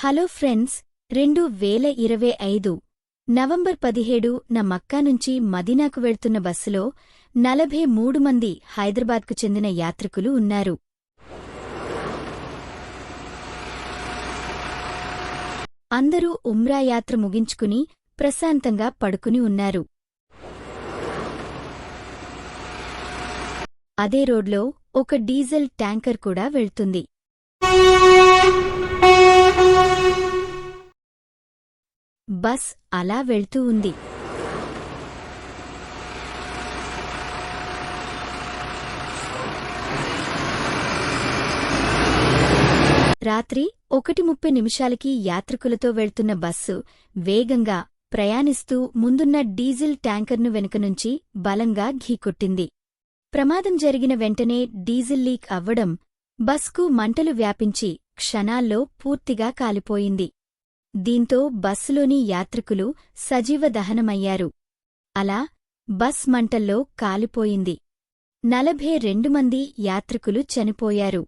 Hello friends రెండు వేల ఇరవై ఐదు నవంబర్ పదిహేడు నా మక్కా నుంచి మదీనాకు వెళ్తున్న బస్సులో నలభై మూడు మంది హైదరాబాద్కు చెందిన యాత్రికులు ఉన్నారు. అందరూ ఉమ్రా యాత్ర ముగించుకుని ప్రశాంతంగా పడుకుని ఉన్నారు. అదే రోడ్లో ఒక డీజిల్ ట్యాంకర్ కూడా వెళ్తుంది. బస్ అలా వెళ్తూ ఉంది. రాత్రి ఒకటి ముప్పై నిమిషాలకి యాత్రికులతో వెళ్తున్న బస్సు వేగంగా ప్రయాణిస్తూ ముందున్న డీజిల్ ట్యాంకర్ను వెనుక నుంచి బలంగా ఘీకొట్టింది ప్రమాదం జరిగిన వెంటనే డీజిల్ లీక్ అవ్వడం బస్కు మంటలు వ్యాపించి క్షణాల్లో పూర్తిగా కాలిపోయింది. దీంతో బస్సులోని యాత్రికులు సజీవ దహనమయ్యారు. అలా బస్ మంటల్లో కాలిపోయింది. నలభై రెండు మంది యాత్రికులు చనిపోయారు.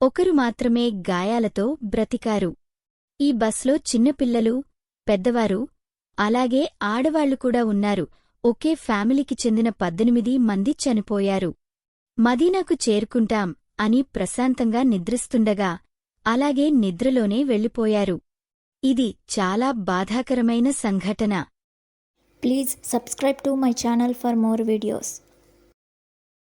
ఒకరు మాత్రమే గాయాలతో బ్రతికారు. ఈ బస్లో చిన్నపిల్లలు పెద్దవారు అలాగే ఆడవాళ్ళు కూడా ఉన్నారు. ఒకే ఫ్యామిలీకి చెందిన పద్దెనిమిది మంది చనిపోయారు. మదీనాకు చేరుకుంటాం అని ప్రశాంతంగా నిద్రిస్తుండగా అలాగే నిద్రలోనే వెళ్ళిపోయారు. ఇది చాలా బాధాకరమైన సంఘటన. Please subscribe to my channel for more videos